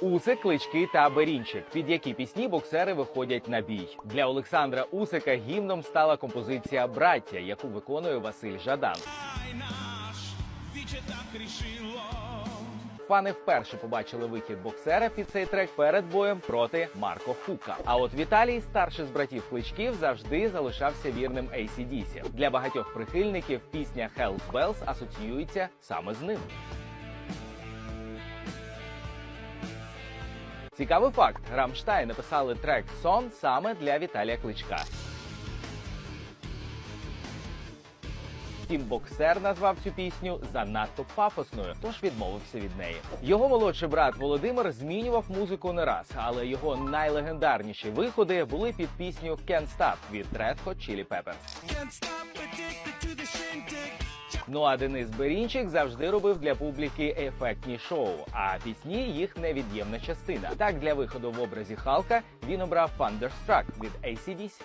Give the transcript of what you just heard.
Усик, клички та берінчик, під які пісні боксери виходять на бій. Для Олександра Усика гімном стала композиція Браття, яку виконує Василь Жадан. Фани вперше побачили вихід боксера під цей трек перед боєм проти Марко Фука. А от Віталій, старший з братів кличків, завжди залишався вірним ACDC. Для багатьох прихильників пісня Hells Bells асоціюється саме з ним. Цікавий факт: Рамштайн написали трек Сон саме для Віталія Кличка. Втім, боксер назвав цю пісню занадто пафосною, тож відмовився від неї. Його молодший брат Володимир змінював музику не раз, але його найлегендарніші виходи були під пісню Can't Stop від Red Hot Chili Peppers. Ну а Денис Берінчик завжди робив для публіки ефектні шоу, а пісні їх невід'ємна частина. Так для виходу в образі Халка він обрав Thunderstruck від ACDC.